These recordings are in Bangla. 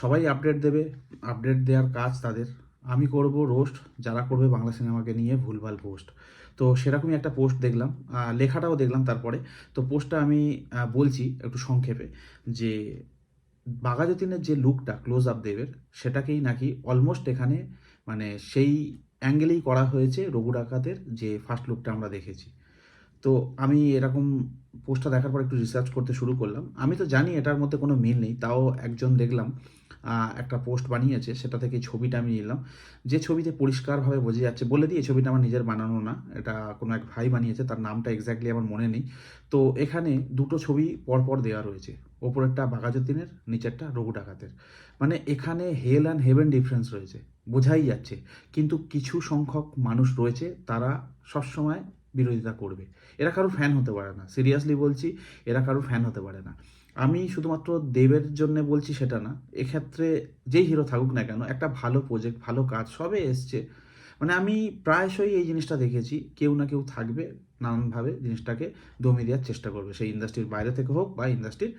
সবাই আপডেট দেবে আপডেট দেওয়ার কাজ তাদের। আমি করব রোস্ট যারা করবে বাংলা সিনেমাকে নিয়ে ভুলভাল পোস্ট তো সেরকমই একটা পোস্ট দেখলাম লেখাটাও দেখলাম তারপরে। তো পোস্টটা আমি বলছি একটু সংক্ষেপে যে, বাঘাযতীনের যে লুকটা ক্লোজ আপ দেবের, সেটাকেই নাকি অলমোস্ট এখানে মানে সেই অ্যাঙ্গেলেই করা হয়েছে রঘু ডাকাতের যে ফার্স্ট লুকটা আমরা দেখেছি। তো আমি এরকম পোস্টটা দেখার পর একটু রিসার্চ করতে শুরু করলাম। আমি তো জানি এটার মধ্যে কোনো মিল নেই, তাও একজন দেখলাম। একটা পোস্ট বানিয়েছে, সেটা থেকে ছবিটা আমি নিলাম। যে ছবিতে পরিষ্কারভাবে বোঝা যাচ্ছে, বলে এই ছবিটা আমার নিজের বানানো না, এটা কোনো এক ভাই বানিয়েছে, তার নামটা এক্স্যাক্টলি আমার মনে নেই। তো এখানে দুটো ছবি পরপর দেওয়া রয়েছে, ওপরেরটা বাঘাযতীনের, নিচেরটা রঘু ডাকাতের। মানে এখানে হেল অ্যান্ড হেভেন ডিফারেন্স রয়েছে, বোঝাই যাচ্ছে। কিন্তু কিছু সংখ্যক মানুষ রয়েছে, তারা সবসময় বিরোধিতা করবে। এরা কারও ফ্যান হতে পারে না সিরিয়াসলি বলছি, এরা কারোর ফ্যান হতে পারে না। আমি শুধুমাত্র দেবের জন্য বলছি সেটা না, এক্ষেত্রে যেই হিরো থাকুক না কেন, একটা ভালো প্রজেক্ট ভালো কাজ সবে এসছে। মানে আমি প্রায়শই এই জিনিসটা দেখেছি, কেউ না কেউ থাকবে নানানভাবে জিনিসটাকে দমিয়ে দেওয়ার চেষ্টা করবে, সেই ইন্ডাস্ট্রির বাইরে থেকে হোক বা ইন্ডাস্ট্রির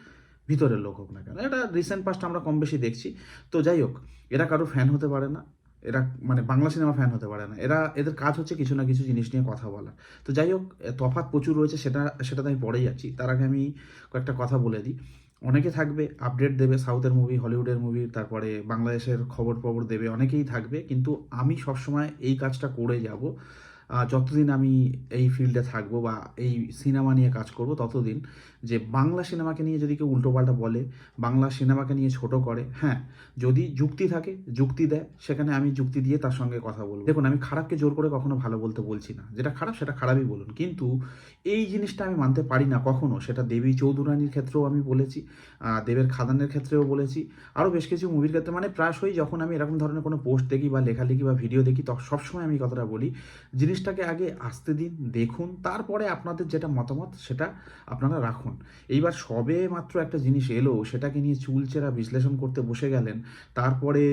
ভিতরের লোক হোক না কেন। এটা রিসেন্ট পাস্ট আমরা কম বেশি দেখছি। তো যাই হোক, এরা কারও ফ্যান হতে পারে না এরা মানে বাংলা সিনেমা ফ্যান হতে পারে না। এরা, এদের কাজ হচ্ছে কিছু না কিছু জিনিস নিয়ে কথা বলা। তো যাই হোক তফাত প্রচুর রয়েছে, সেটা সেটাতে আমি পড়েই যাচ্ছি। তার আগে আমি কয়েকটা কথা বলে দিই। অনেকে থাকবে আপডেট দেবে সাউথের মুভি হলিউডের মুভি তারপরে বাংলাদেশের খবর খবর দেবে, অনেকেই থাকবে। কিন্তু আমি সবসময় এই কাজটা করে যাব। যতদিন আমি এই ফিল্ডে থাকব বা এই সিনেমা নিয়ে কাজ করব ততদিন যে বাংলা সিনেমাকে নিয়ে যদি কেউ উল্টোপাল্টা বলে, বাংলা সিনেমাকে নিয়ে ছোট করে হ্যাঁ যদি যুক্তি থাকে, যুক্তি দেয়, সেখানে আমি যুক্তি দিয়ে তার সঙ্গে কথা বলব। দেখুন, আমি খারাপকে জোর করে কখনো ভালো বলতে বলছি না। যেটা খারাপ, সেটা খারাপই বলুন। কিন্তু এই জিনিসটা আমি মানতে পারি না কখনো। সেটা দেবী চৌধুরানীর ক্ষেত্রেও আমি বলেছি দেবের খাদানের ক্ষেত্রেও বলেছি, আরও বেশ কিছু মুভির ক্ষেত্রে। মানে প্রায়শই যখন আমি এরকম ধরনের কোনো পোস্ট দেখি বা লেখালেখি বা ভিডিও দেখি তখন সবসময় আমি কথাটা বলি জিনিসটাকে আগে আসতে দিন, দেখুন, তারপরে আপনাদের যেটা মতামত সেটা আপনারা রাখুন। এইবার সবে মাত্র একটা জিনিস এলো, সেটাকে নিয়ে চুলচেরা বিশ্লেষণ করতে বসে গেলেন, তারপরে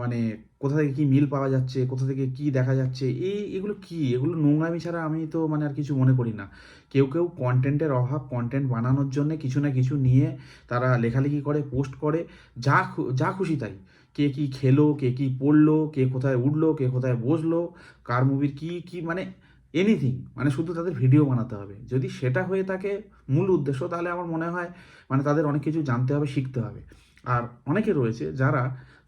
মানে কোথা থেকে কি মিল পাওয়া যাচ্ছে, কোথা থেকে কি দেখা যাচ্ছে এই এগুলো কি? এগুলো নোংরামি ছাড়া আমি তো মানে আর কিছু মনে করি না। কেউ কেউ কন্টেন্টের অভাব, কন্টেন্ট বানানোর জন্য কিছু না কিছু নিয়ে তারা লেখালেখি করে, পোস্ট করে, যা যা খুশি তাই। কে কি খেলো, কে কি পড়ল, কে কোথায় উঠল, কে কোথায় বসল, কার মুভির কি কি মানে এনিথিং মানে শুধু তাদের ভিডিও বানাতে হবে। যদি সেটা হয়ে থাকে মূল উদ্দেশ্য, তাহলে আমার মনে হয় মানে তাদের অনেক কিছু জানতে হবে, শিখতে হবে। আর অনেকে রয়েছে যারা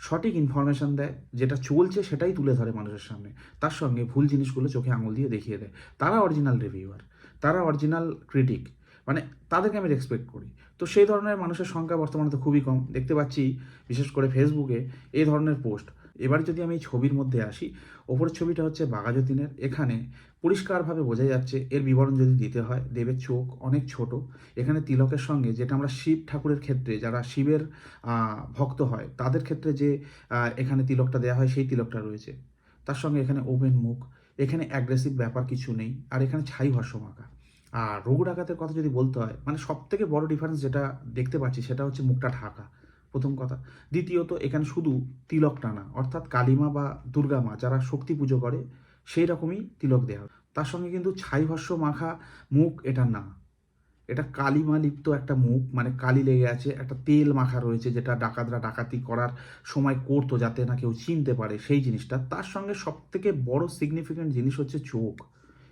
সঠিক ইনফরমেশন দেয়, যেটা চলছে সেটাই তুলে ধরে মানুষের সামনে। তার সঙ্গে ভুল জিনিসগুলো চোখে আঙুল দিয়ে দেখিয়ে দেয়। তারা অরিজিনাল রিভিউয়ার তারা অরিজিনাল ক্রিটিক মানে তাদেরকে আমি রেসপেক্ট করি। তো সেই ধরনের মানুষের সংখ্যা বর্তমানে তো খুবই কম। দেখতে পাচ্ছি, বিশেষ করে ফেসবুকে এই ধরনের পোস্ট। এবার যদি আমি এই ছবির মধ্যে আসি, ওপরের ছবিটা হচ্ছে বাঘাযতীনের। এখানে পরিষ্কারভাবে বোঝা যাচ্ছে, এর বিবরণ যদি দিতে হয়, দেবের চোখ অনেক ছোট। এখানে তিলকের সঙ্গে যেটা আমরা শিব ঠাকুরের ক্ষেত্রে, যারা শিবের ভক্ত হয়, তাদের ক্ষেত্রে যে এখানে তিলকটা দেওয়া হয়, সেই তিলকটা রয়েছে। তার সঙ্গে এখানে ওপেন মুখ। এখানে অ্যাগ্রেসিভ ব্যাপার কিছু নেই। আর এখানে ছাই মাখা আর রোগ ডাকাতের কথা যদি বলতে হয় মানে সব থেকে বড় ডিফারেন্স যেটা দেখতে পাচ্ছি সেটা হচ্ছে মুখটা ঢাকা। প্রথম কথা। দ্বিতীয়ত, এখানে শুধু তিলক টানা, অর্থাৎ কালিমা বা দুর্গা মা যারা শক্তি পুজো করে সেই রকমই তিলক দেওয়া তার সঙ্গে কিন্তু ছাই ভস্য মাখা মুখ, এটা না। এটা কালিমা লিপ্ত একটা মুখ মানে কালি লেগে আছে, একটা তেল মাখা রয়েছে যেটা ডাকাতরা ডাকাতি করার সময় করতো যাতে না কেউ চিনতে পারে সেই জিনিসটা। তার সঙ্গে সব থেকে বড় সিগনিফিক্যান্ট জিনিস হচ্ছে চোখ।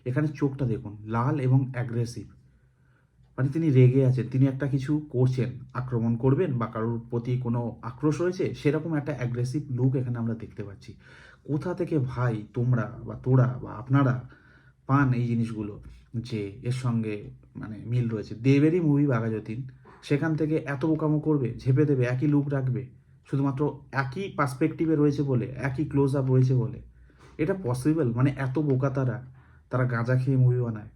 এখানে চোখটা দেখুন, লাল এবং অ্যাগ্রেসিভ মানে তিনি রেগে আছেন, তিনি একটা কিছু করছেন, আক্রমণ করবেন বা কারোর প্রতি কোনো আক্রোশ রয়েছে, সেরকম একটা অ্যাগ্রেসিভ লুক এখানে আমরা দেখতে পাচ্ছি। কোথা থেকে ভাই তোমরা বা তোরা বা আপনারা পান এই জিনিসগুলো? যে এর সঙ্গে মানে মিল রয়েছে। দেবেরই মুভি বাঘাযতীন। সেখান থেকে এত বোকামো করবে, ঝেপে দেবে, একই লুক রাখবে। শুধুমাত্র একই পার্সপেক্টিভে রয়েছে বলে, একই ক্লোজ আপ রয়েছে বলে। এটা পসিবল মানে এত বোকা তারা। তারা গাঁজা খেয়ে মুভি বানায়।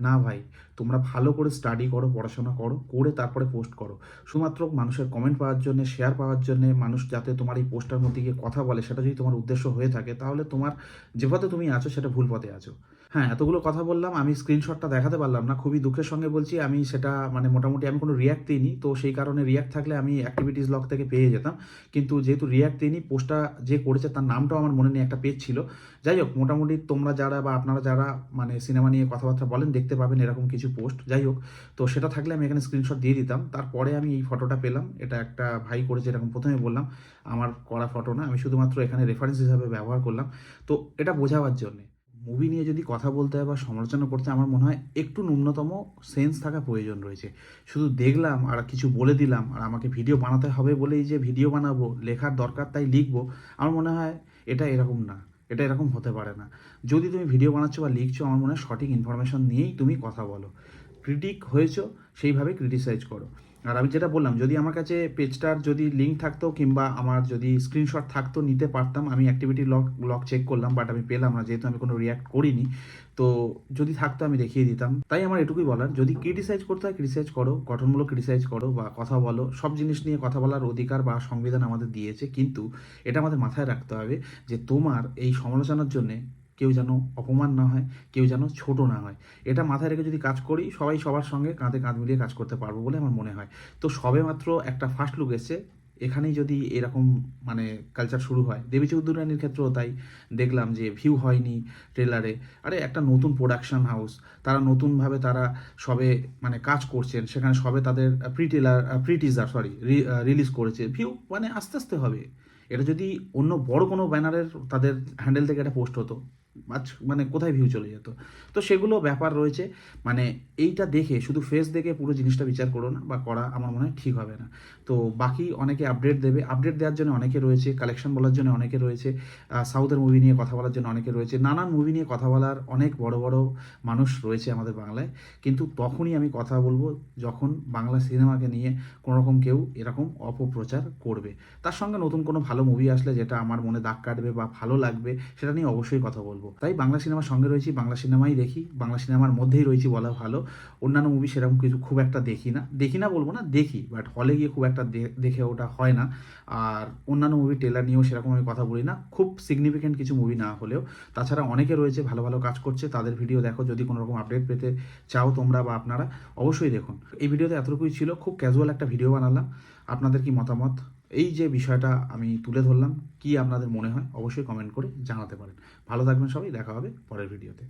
না ভাই, তোমরা ভালো করে স্টাডি করো, পড়াশোনা করো, করে তারপরে পোস্ট করো। শুধুমাত্র মানুষের কমেন্ট পাওয়ার জন্য শেয়ার পাওয়ার জন্য মানুষ যাতে তোমার এই পোস্টার মধ্যে গিয়ে কথা বলে, সেটা যদি তোমার উদ্দেশ্য হয়ে থাকে, তাহলে তোমার যে পথে তুমি আছো, সেটা ভুল পথে আছো। হ্যাঁ এতগুলো কথা বললাম, আমি স্ক্রিনশটটা দেখাতে পারলাম না, খুবই দুঃখের সঙ্গে বলছি, আমি সেটা মানে মোটামুটি আমি কোনো রিয়াক্ট দিইনি, তো সেই কারণে রিয়াক্ট থাকলে আমি অ্যাক্টিভিটিস লগ থেকে পেয়ে যেতাম। কিন্তু যেহেতু রিয়াক্ট দিইনি পোস্টটা যে করেছে, তার নামটাও আমার মনে নেই, একটা পেজ ছিল। যাই হোক, মোটামুটি তোমরা যারা বা আপনারা যারা মানে সিনেমা নিয়ে কথাবার্তা বলেন, দেখতে পাবেন এরকম কিছু পোস্ট যাই হোক, তো সেটা থাকলে আমি এখানে স্ক্রিনশট দিয়ে দিতাম। তারপরে আমি এই ফটোটা পেলাম। এটা একটা ভাই করেছে এরকম, প্রথমে বললাম, আমার করা ফটো না। আমি শুধুমাত্র এখানে রেফারেন্স হিসাবে ব্যবহার করলাম। তো এটা বোঝাবার জন্যে মুভি নিয়ে যদি কথা বলতে হয় বা সমালোচনা করতে আমার মনে হয় একটু ন্যূনতম সেন্স থাকা প্রয়োজন রয়েছে। শুধু দেখলাম আর কিছু বলে দিলাম, আর আমাকে ভিডিও বানাতে হবে বলেই যে ভিডিও বানাবো, লেখার দরকার তাই লিখব, আমার মনে হয় এটা এরকম না। এটা এরকম হতে পারে না। যদি তুমি ভিডিও বানাচ্ছো বা লিখছো, আমার মনে হয় সঠিক ইনফরমেশন নিয়েই তুমি কথা বলো। ক্রিটিক হয়েছো, সেইভাবে ক্রিটিসাইজ করো। আর আমি যেটা বললাম, যদি আমার কাছে পেজটার যদি লিঙ্ক থাকতো কিংবা আমার যদি স্ক্রিনশট থাকতো, নিতে পারতাম। আমি অ্যাক্টিভিটি লক লক চেক করলাম বাট আমি পেলাম না, যেহেতু আমি কোনো রিয়াক্ট করিনি। তো যদি থাকতো, আমি দেখিয়ে দিতাম। তাই আমার এটুকুই বলার, যদি ক্রিটিসাইজ করতে হয় ক্রিটিসাইজ করো, গঠনমূলক ক্রিটিসাইজ করো বা কথা বলো, সব জিনিস নিয়ে কথা বলার অধিকার বা সংবিধান আমাদের দিয়েছে। কিন্তু এটা আমাদের মাথায় রাখতে হবে যে তোমার এই সমালোচনার জন্যে কেউ যেন অপমান না হয়, কেউ যেন ছোট না হয়। এটা মাথায় রেখে যদি কাজ করি, সবাই সবার সঙ্গে কাঁধে কাঁধ মিলিয়ে কাজ করতে পারব বলে আমার মনে হয়। তো সবে মাত্র একটা ফার্স্ট লুক এসছে। এখানেই যদি এরকম মানে কালচার শুরু হয়, দেবী চৌধুরানীর ক্ষেত্রেও তাই। দেখলাম যে ভিউ হয়নি ট্রেলারে আরে একটা নতুন প্রোডাকশন হাউস তারা নতুনভাবে তারা সবে মানে কাজ করছেন। সেখানে সবে তাদের pre trailer pre teaser sorry release করেছে। ভিউ মানে আস্তে আস্তে হবে। এটা যদি অন্য বড় কোনো ব্যানারের তাদের হ্যান্ডেল থেকে এটা পোস্ট হতো। আজ মানে কোথায় ভিউ চলে যেত তো সেগুলো ব্যাপার রয়েছে। মানে এইটা দেখে, শুধু ফেস দেখে পুরো জিনিসটা বিচার করো না, বা করা আমার মনে হয় ঠিক হবে না। তো বাকি অনেকে আপডেট দেবে। আপডেট দেওয়ার জন্য অনেকে রয়েছে কালেকশন বলার জন্য অনেকে রয়েছে সাউথের মুভি নিয়ে কথা বলার জন্য অনেকে রয়েছে। নানান মুভি নিয়ে কথা বলার অনেক বড় বড় মানুষ রয়েছে আমাদের বাংলায়। কিন্তু তখনই আমি কথা বলব যখন বাংলা সিনেমাকে নিয়ে কোনোরকম কেউ এরকম অপপ্রচার করবে। তার সঙ্গে নতুন কোনো ভালো মুভি আসলে যেটা আমার মনে দাগ কাটবে বা ভালো লাগবে, সেটা নিয়ে অবশ্যই কথা বলব। তাই বাংলা সিনেমার সঙ্গে রয়েছি, বাংলা সিনেমাই দেখি, বাংলা সিনেমার মধ্যেই রয়েছি বলা ভালো। অন্যান্য মুভি সেরকম কিছু খুব একটা দেখি না। দেখি না বলব না, দেখি বাট হলে গিয়ে খুব একটা দেখে ওটা হয় না। আর অন্যান্য মুভি টেলার নিয়েও সেরকম আমি কথা বলি না। খুব সিগনিফিকেন্ট কিছু মুভি না হলেও। তাছাড়া অনেকে রয়েছে, ভালো ভালো কাজ করছে, তাদের ভিডিও দেখো, যদি কোনো রকম আপডেট পেতে চাও তোমরা বা আপনারা, অবশ্যই দেখুন। এই ভিডিওতে এতটুকুই ছিল, খুব ক্যাজুয়াল একটা ভিডিও বানালাম। আপনাদের কি মতামত? এই যে বিষয়টা আমি তুলে ধরলাম, কি আপনাদের মনে হয়? অবশ্যই কমেন্ট করে জানাতে পারেন। ভালো থাকবেন সবাই, দেখা হবে পরের ভিডিওতে।